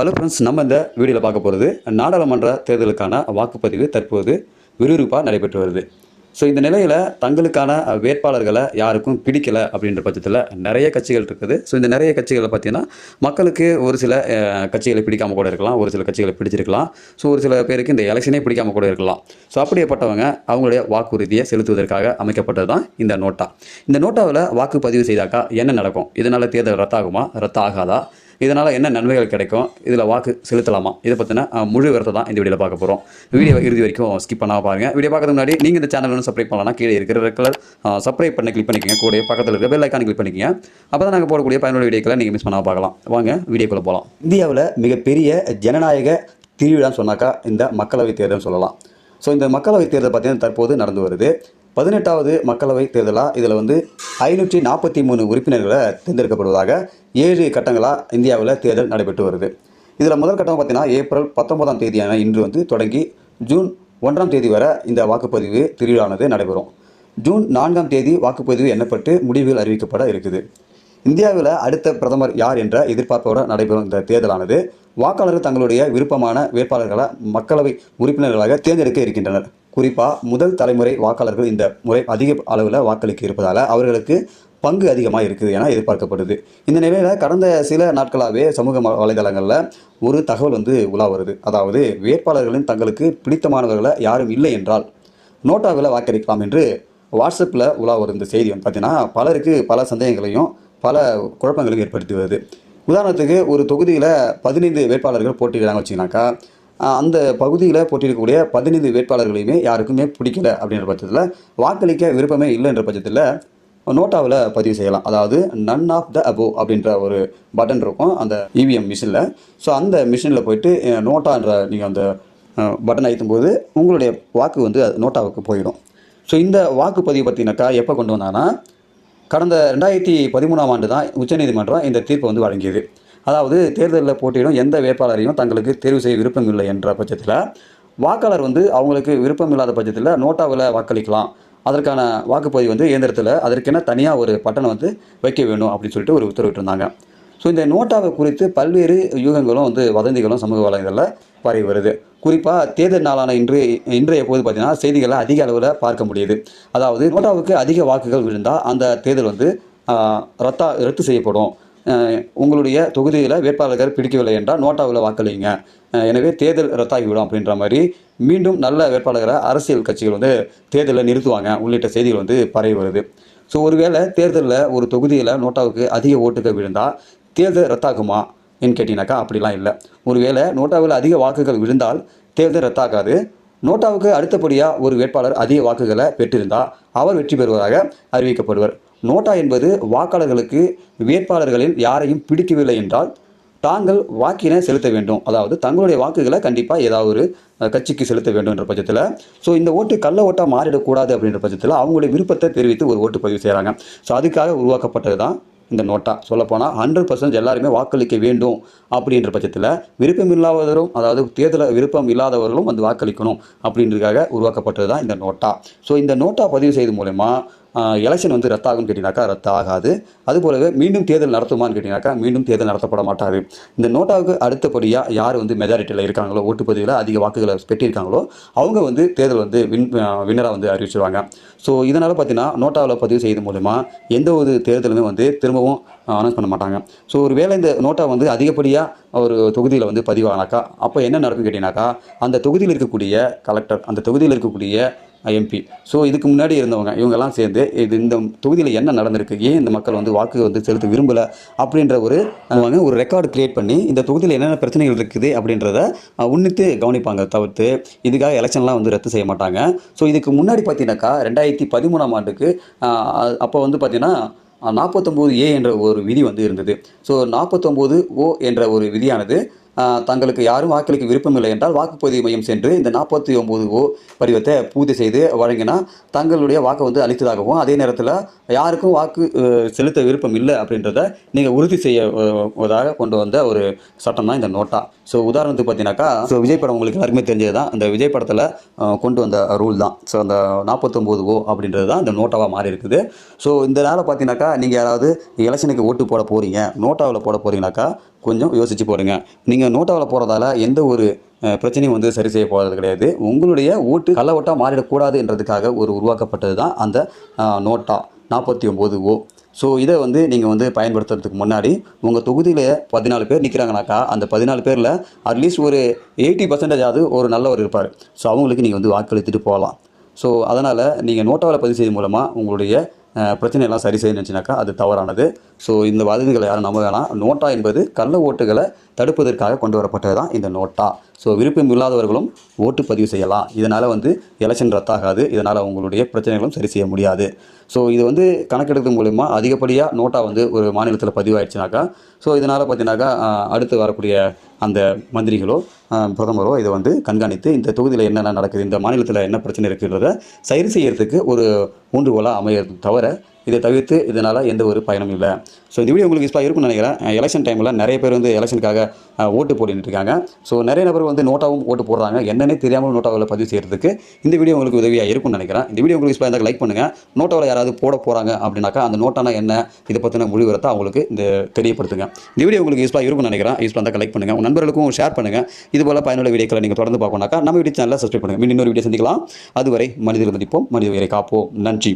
Hello friends நம்ம இந்த வீடியோவில் பார்க்க போகிறது நாடாளுமன்ற தேர்தலுக்கான வாக்குப்பதிவு தற்போது விறுவிறுப்பாக நடைபெற்று வருது. ஸோ இந்த நிலையில் தங்களுக்கான வேட்பாளர்களை யாருக்கும் பிடிக்கலை அப்படின்ற பட்சத்தில் நிறைய கட்சிகள் இருக்குது. ஸோ இந்த நிறைய கட்சிகளை பார்த்தீங்கன்னா மக்களுக்கு ஒரு சில கட்சிகளை பிடிக்காமல் கூட இருக்கலாம் ஒரு சில கட்சிகளை பிடிச்சிருக்கலாம். ஸோ ஒரு சில பேருக்கு இந்த எலெக்ஷனே பிடிக்காமல் கூட இருக்கலாம். ஸோ அப்படியேப்பட்டவங்க அவங்களுடைய வாக்குறுதியை செலுத்துவதற்காக அமைக்கப்பட்டது தான் இந்த நோட்டா. இந்த நோட்டாவில் வாக்குப்பதிவு செய்தாக்கா என்ன நடக்கும்? இதனால் தேர்தல் ரத்தாகுமா? ரத்தாகாதா? இதனால் என்ன நன்மைகள் கிடைக்கும்? இதில் வாக்கு செலுத்தலாமா? இதை பற்றின முழு விவரத்தை தான் இந்த வீடியோவில் பார்க்க போகிறோம் வீடியோ இறுதி வரைக்கும் ஸ்கிப் பண்ணாமல் பாருங்கள் வீடியோ பார்க்கறதுக்கு முன்னாடி நீங்கள் இந்த சேனல் ஒன்று சப்ஸ்கிரைப் பண்ணலாம் கீழே இருக்கிற ரெட் கலர் சப்ஸ்கிரைப் பண்ணி கிளிக் பண்ணிக்கங்க. கூட பக்கத்தில் இருக்க பெல் ஐக்கான் கிளிக் பண்ணிக்கங்க. அப்போ தான் நாங்கள் போடக்கூடிய பயனுள்ள வீடியோக்களை நீங்கள் மிஸ் பண்ணாமல் பார்க்கலாம். வாங்க வீடியோக்குள்ளே போகலாம் இந்தியாவில் மிகப்பெரிய ஜனநாயக திருவிழான்னு சொன்னாக்கா இந்த மக்களவைத் தேர்தல்னு சொல்லலாம். ஸோ இந்த மக்களவைத் தேர்தல் பார்த்தீங்கன்னா தற்போது நடந்து வருது. பதினெட்டாவது மக்களவைத் தேர்தலாக இதில் வந்து ஐநூற்றி நாற்பத்தி மூணு உறுப்பினர்களை தேர்ந்தெடுக்கப்படுவதாக ஏழு கட்டங்களாக இந்தியாவில் தேர்தல் நடைபெற்று வருது. இதில் முதல் கட்டம் பார்த்தீங்கன்னா ஏப்ரல் பத்தொன்பதாம் தேதியான இன்று வந்து தொடங்கி ஜூன் ஒன்றாம் தேதி வரை இந்த வாக்குப்பதிவு திருவிழானது நடைபெறும். ஜூன் நான்காம் தேதி வாக்குப்பதிவு எண்ணப்பட்டு முடிவுகள் அறிவிக்கப்பட இருக்குது. இந்தியாவில் அடுத்த பிரதமர் யார் என்ற எதிர்பார்ப்போடு நடைபெறும் இந்த தேர்தலானது வாக்காளர்கள் தங்களுடைய விருப்பமான வேட்பாளர்களை மக்களவை உறுப்பினர்களாக தேர்ந்தெடுக்க இருக்கின்றனர். குறிப்பாக முதல் தலைமுறை வாக்காளர்கள் இந்த முறை அதிக அளவில் வாக்களிக்க இருப்பதால் அவர்களுக்கு பங்கு அதிகமாக இருக்குது என எதிர்பார்க்கப்படுது. இந்த நிலையில் கடந்த சில நாட்களாகவே சமூக வலைதளங்களில் ஒரு தகவல் வந்து உலா வருது. அதாவது வேட்பாளர்களின் தங்களுக்கு பிடித்தமானவர்களை யாரும் இல்லை என்றால் நோட்டாவில் வாக்களிக்கலாம் என்று வாட்ஸ்அப்பில் உலா வரும் இந்த செய்தி வந்து பார்த்தீங்கன்னா பலருக்கு பல சந்தேகங்களையும் பல குழப்பங்களையும் ஏற்படுத்தி வருது. உதாரணத்துக்கு ஒரு தொகுதியில் பதினைந்து வேட்பாளர்கள் போட்டியிடறாங்க வச்சிங்கனாக்கா அந்த பகுதியில் போட்டியிருக்கக்கூடிய பதினைந்து வேட்பாளர்களையுமே யாருக்குமே பிடிக்கல அப்படின்ற பட்சத்தில் வாக்களிக்க விருப்பமே இல்லைன்ற பட்சத்தில் நோட்டாவில் பதிவு செய்யலாம். அதாவது நன் ஆஃப் த அபோவ் அப்படின்ற ஒரு பட்டன் இருக்கும் அந்த இவிஎம் மிஷினில் ஸோ அந்த மிஷினில் போயிட்டு நோட்டான்ற நீங்கள் அந்த பட்டன் அழுத்தும் போது உங்களுடைய வாக்கு வந்து அது நோட்டாவுக்கு போயிடும். ஸோ இந்த வாக்குப்பதிவு பார்த்தீங்கன்னாக்கா எப்போ கொண்டு வந்தாங்கன்னா கடந்த ரெண்டாயிரத்தி பதிமூணாம் ஆண்டு தான் உச்சநீதிமன்றம் இந்த தீர்ப்பை வந்து வழங்கியது. அதாவது தேர்தலில் போட்டியிடும் எந்த வேட்பாளரையும் தங்களுக்கு தேர்வு செய்ய விருப்பம் இல்லை என்ற பட்சத்தில் வாக்காளர் வந்து அவங்களுக்கு விருப்பம் இல்லாத பட்சத்தில் நோட்டாவில் வாக்களிக்கலாம். அதற்கான வாக்குப்பதிவு வந்து இயந்திரத்தில் அதற்கென தனியாக ஒரு பட்டனை வந்து வைக்க வேணும் அப்படின்னு சொல்லிட்டு ஒரு உத்தரவிட்டிருந்தாங்க ஸோ இந்த நோட்டாவை குறித்து பல்வேறு யூகங்களும் வந்து வதந்திகளும் சமூக வலைதளங்களில் பரவி வருது. குறிப்பாக தேர்தல் நாளான இன்று இன்றைய போது பார்த்திங்கன்னா செய்திகளை அதிக அளவில் பார்க்க முடியுது. அதாவது நோட்டாவுக்கு அதிக வாக்குகள் விழுந்தால் அந்த தேர்தல் வந்து ரத்தா ரத்து செய்யப்படும். உங்களுடைய தொகுதியில் வேட்பாளர்கள் பிடிக்கவில்லை என்றால் நோட்டாவில் வாக்களிங்க. எனவே தேர்தல் ரத்தாகிவிடும் அப்படின்ற மாதிரி மீண்டும் நல்ல வேட்பாளர்களை அரசியல் கட்சிகள் வந்து தேர்தலில் நிறுத்துவாங்க. உள்ளிட்ட செய்திகள் வந்து பரவி வருது. ஸோ ஒருவேளை தேர்தலில் ஒரு தொகுதியில் நோட்டாவுக்கு அதிக ஓட்டுகள் விழுந்தால் தேர்தல் ரத்தாகுமா என்று கேட்டிங்கனாக்கா அப்படிலாம் இல்லை. ஒருவேளை நோட்டாவில் அதிக வாக்குகள் விழுந்தால் தேர்தல் ரத்தாகாது. நோட்டாவுக்கு அடுத்தபடியாக ஒரு வேட்பாளர் அதிக வாக்குகளை பெற்றிருந்தால் அவர் வெற்றி பெறுவதாக அறிவிக்கப்படுவர். நோட்டா என்பது வாக்காளர்களுக்கு வேட்பாளர்களில் யாரையும் பிடிக்கவில்லை என்றால் தாங்கள் வாக்கினை செலுத்த வேண்டும். அதாவது தங்களுடைய வாக்குகளை கண்டிப்பாக ஏதாவது ஒரு கட்சிக்கு செலுத்த வேண்டும் என்ற பட்சத்தில். ஸோ இந்த ஓட்டு கள்ள ஓட்டாக மாறிடக்கூடாது அப்படின்ற பட்சத்தில் அவங்களுடைய விருப்பத்தை தெரிவித்து ஒரு ஓட்டு பதிவு செய்கிறாங்க ஸோ அதுக்காக உருவாக்கப்பட்டது தான் இந்த நோட்டா. சொல்லப்போனால் ஹண்ட்ரட் பர்சன்ட் எல்லாருமே வாக்களிக்க வேண்டும் அப்படின்ற பட்சத்தில் விருப்பம் இல்லாதவரும் அதாவது தேர்தலில் விருப்பம் இல்லாதவர்களும் வந்து வாக்களிக்கணும் அப்படின்றதுக்காக உருவாக்கப்பட்டது தான் இந்த நோட்டா. ஸோ இந்த நோட்டா பதிவு செய்வது மூலயமா எலெக்ஷன் வந்து ரத்தாகும் கேட்டிங்கனாக்கா ரத்து ஆகாது அதுபோலவே மீண்டும் தேர்தல் நடத்துமான்னு கேட்டிங்கனாக்கா மீண்டும் தேர்தல் நடத்தப்பட மாட்டாது. இந்த நோட்டாவுக்கு அடுத்தபடியாக யார் வந்து மெஜாரிட்டியில் இருக்காங்களோ ஓட்டுப்பதிவில் அதிக வாக்குகளை பெற்றிருக்காங்களோ அவங்க வந்து தேர்தல் வந்து வின் வின்னராக வந்து அறிவிச்சிருவாங்க. ஸோ இதனால் பார்த்தீங்கன்னா நோட்டாவில் பதிவு செய்வது மூலமா எந்த ஒரு தேர்தலுமே வந்து திரும்பவும் அனௌன்ஸ் பண்ண மாட்டாங்க. ஸோ ஒரு வேளை இந்த நோட்டா வந்து அதிகப்படியாக ஒரு தொகுதியில் வந்து பதிவானாக்கா அப்போ என்ன நடக்கும் கேட்டிங்கனாக்கா அந்த தொகுதியில் இருக்கக்கூடிய கலெக்டர் அந்த தொகுதியில் இருக்கக்கூடிய எம்பி ஸோ இதுக்கு முன்னாடி இருந்தவங்க இவங்கெல்லாம் சேர்ந்து இது இந்த தொகுதியில் என்ன நடந்திருக்கு ஏன் இந்த மக்கள் வந்து வாக்கு வந்து செலுத்த விரும்பலை அப்படின்ற ஒரு அவங்க ஒரு ரெக்கார்டு கிரியேட் பண்ணி இந்த தொகுதியில் என்னென்ன பிரச்சனைகள் இருக்குது அப்படின்றத உன்னித்து கவனிப்பாங்க. தவிர்த்து இதுக்காக எலெக்ஷன்லாம் வந்து ரத்து செய்ய மாட்டாங்க. ஸோ இதுக்கு முன்னாடி பார்த்தீங்கன்னாக்கா ரெண்டாயிரத்தி பதிமூணாம் ஆண்டுக்கு அப்போ வந்து பார்த்தீங்கன்னா நாற்பத்தொம்போது ஏ என்ற ஒரு விதி வந்து இருந்தது. ஸோ நாற்பத்தொம்போது ஓ என்ற ஒரு விதியானது தங்களுக்கு யாரும் வாக்களிக்க விருப்பமில்லை என்றால் வாக்குப்பதிவு மையம் சென்று இந்த நாற்பத்தி ஒம்பது ஓ படிவத்தை பூர்த்தி செய்து வழங்கினா தங்களுடைய வாக்கை வந்து அளித்ததாகவும் அதே நேரத்தில் யாருக்கும் வாக்கு செலுத்த விருப்பம் இல்லை அப்படின்றத நீங்கள் உறுதி செய்ய வதாக கொண்டு வந்த ஒரு சட்டம் தான் இந்த நோட்டா. ஸோ உதாரணத்துக்கு பார்த்தீங்கன்னாக்கா ஸோ விஜய் படம் உங்களுக்கு எல்லாருமே தெரிஞ்சது தான். அந்த விஜய் படத்தில் கொண்டு வந்த ரூல் தான். ஸோ அந்த நாற்பத்தொம்போது ஓ அப்படின்றது தான் இந்த நோட்டாவாக மாறி இருக்குது. ஸோ இந்த நேரம் பார்த்தீங்கன்னாக்கா நீங்கள் யாராவது எலெக்ஷனுக்கு ஓட்டு போட போகிறீங்க நோட்டாவில் போட போகிறீங்கனாக்கா கொஞ்சம் யோசித்து போடுங்க. நீங்கள் நோட்டாவில் போகிறதால எந்த ஒரு பிரச்சனையும் வந்து சரி செய்ய போகிறது கிடையாது. உங்களுடைய ஓட்டு கள்ள ஓட்டாக மாறிடக்கூடாதுன்றதுக்காக ஒரு உருவாக்கப்பட்டது தான் அந்த நோட்டா நாற்பத்தி ஒம்பது ஓ. ஸோ இதை வந்து நீங்கள் வந்து பயன்படுத்துறதுக்கு முன்னாடி உங்கள் தொகுதியில் பதினாலு பேர் நிற்கிறாங்கனாக்கா அந்த பதினாலு பேரில் அட்லீஸ்ட் ஒரு எயிட்டி பர்சன்டேஜாவது ஒரு நல்லவர் இருப்பார். ஸோ அவங்களுக்கு நீங்கள் வந்து வாக்களித்துட்டு போகலாம். ஸோ அதனால் நீங்கள் நோட்டாவில் பதிவு செய்வது மூலமாக உங்களுடைய பிரச்சனையெல்லாம் சரி செய்யணுச்சுனாக்கா அது தவறானது. ஸோ இந்த வதந்திகளை யாரும் நம்ப வேணாம். நோட்டா என்பது கள்ள ஓட்டுகளை தடுப்பதற்காக கொண்டு வரப்பட்டது தான் இந்த நோட்டா. ஸோ விருப்பம் இல்லாதவர்களும் ஓட்டு பதிவு செய்யலாம். இதனால் வந்து எலெக்ஷன் ரத்தாகாது. இதனால் உங்களுடைய பிரச்சனைகளும் சரி செய்ய முடியாது. ஸோ இது வந்து கணக்கெடுக்கிறது மூலிமா அதிகப்படியாக நோட்டா வந்து ஒரு மாநிலத்தில் பதிவாயிடுச்சுனாக்கா ஸோ இதனால் பார்த்தீங்கன்னாக்கா அடுத்து வரக்கூடிய அந்த மந்திரிகளோ பிரதமரோ இதை வந்து கண்காணித்து இந்த தொகுதியில் என்னென்ன நடக்குது இந்த மாநிலத்தில் என்ன பிரச்சனை இருக்குன்றத சரி செய்யறதுக்கு ஒரு ஊன்றுகோலாக அமையிறது தவிர இதை தவிர்த்து இதனால் எந்த ஒரு பயனும் இல்லை. ஸோ இந்த வீடியோ உங்களுக்கு யூஸ்ஃபாக இருக்கும்னு நினைக்கிறேன். எலெக்ஷன் டைமில் நிறைய பேர் வந்து எலெக்ஷனுக்காக ஓட்டு போட்டுட்டு இருக்காங்க. ஸோ நிறைய நபர் வந்து நோட்டாவும் ஓட்டு போடுறாங்க. என்னென்ன தெரியாமல் நோட்டாவில் பதிவு செய்கிறதுக்கு இந்த வீடியோ உங்களுக்கு உதவியாக இருக்கும்னு நினைக்கிறேன். இந்த வீடியோ உங்களுக்கு யூஸ்ஃபாக இருந்தால் லைக் பண்ணுங்கள் நோட்டாவில் யாராவது போட போகிறாங்க அப்படின்னாக்கா அந்த நோட்டானா என்ன இதை பற்றின மொழி அவங்களுக்கு இந்த தெரியப்படுத்துங்க. இந்த வீடியோ உங்களுக்கு யூஸ்ஃபாக இருக்கும்னு நினைக்கிறேன். யூஸ்ஃபுல்லாக இருந்தால் லைக் பண்ணுங்கள் உங்கள் நண்பர்களுக்கும் ஷேர் பண்ணுங்கள் இது போல் பயனுள்ள வீடியோக்களை நீங்கள் தொடர்ந்து பார்க்கணும்னாக்கா நம்ம வீடியோ சேனலில் சப்ஸ்கிரைப் பண்ணுங்கள் மீண்டும் இன்னொரு வீடியோ சந்திக்கலாம். அதுவரை மனிதர்கள் மதிப்போம் மனித உயிரை காப்போம். நன்றி.